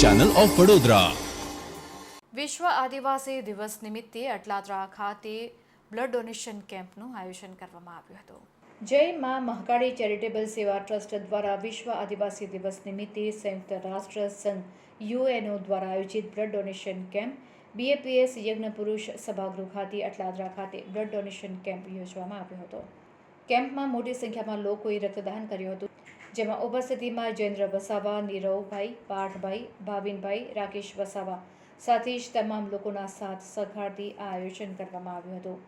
Channel of Vadodara વિશ્વ આદિવાસી દિવસ નિમિત્તે અટલાદરા ખાતે બ્લડ ડોનેશન કેમ્પનું આયોજન કરવામાં આવ્યું હતું. જય મા મહાકાળી ચેરિટેબલ સેવા ટ્રસ્ટ દ્વારા વિશ્વ આદિવાસી દિવસ નિમિત્તે સંયુક્ત રાષ્ટ્ર સંઘ યુએનઓ દ્વારા આયોજિત બ્લડ ડોનેશન કેમ્પ બીએપીએસ યજ્ઞ પુરુષ સભાગૃહ ખાતે અટલાદરા ખાતે બ્લડ ડોનેશન કેમ્પ યોજવામાં આવ્યો હતો. કેમ્પમાં મોટી સંખ્યામાં લોકોએ રક્તદાન કર્યું હતું, જેમાં ઉપસ્થિતિમાં જયેન્દ્ર વસાવા, નીરવભાઈ પાઠભાઈ ભાવિનભાઈ, રાકેશ વસાવા, સાથે જ તમામ લોકોના સાથ સહકારથી આ આયોજન કરવામાં આવ્યું હતું.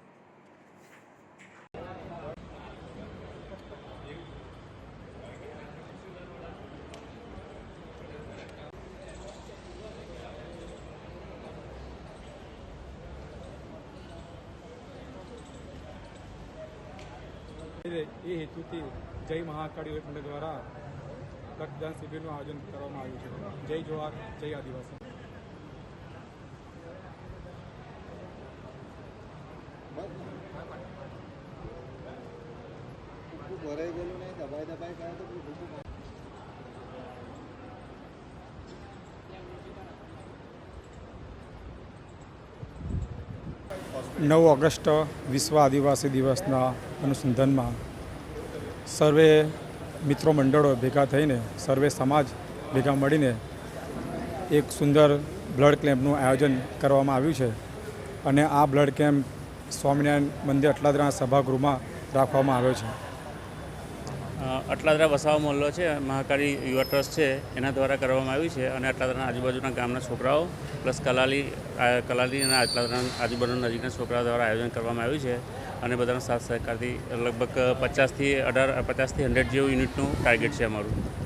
એ એ હેતુથી જય મહાકાળી ફંડ દ્વારા રક્તદાન શિબિરનું આયોજન કરવામાં આવ્યું છે. જય જોહાર જય આદિવાસી. ભરાઈ ગયેલું નહીં દબાઈ દબાઈ ગયા તો નવ ઓગસ્ટ વિશ્વ આદિવાસી દિવસના અનુસંધાનમાં સર્વે મિત્રો મંડળો ભેગા થઈને, સર્વે સમાજ ભેગા મળીને એક સુંદર બ્લડ કેમ્પનું આયોજન કરવામાં આવ્યું છે અને આ બ્લડ કેમ્પ સ્વામિનારાયણ મંદિર અટલાદરા સભાગૃહમાં રાખવામાં આવ્યો છે. અટલાદરા વસાવા મહોલ્લો છે, મહાકાળી યુવા ટ્રસ્ટ છે, એના દ્વારા કરવામાં આવ્યું છે અને અટલાદરાના આજુબાજુના ગામના છોકરાઓ પ્લસ કલાલી કલાલી અને અટલાદરાના આજુબાજુના નજીકના છોકરાઓ દ્વારા આયોજન કરવામાં આવ્યું છે અને બધાના સાથ સહકારથી લગભગ પચાસથી અઢાર, પચાસથી હંડ્રેડ જેવું યુનિટનું ટાર્ગેટ છે અમારું.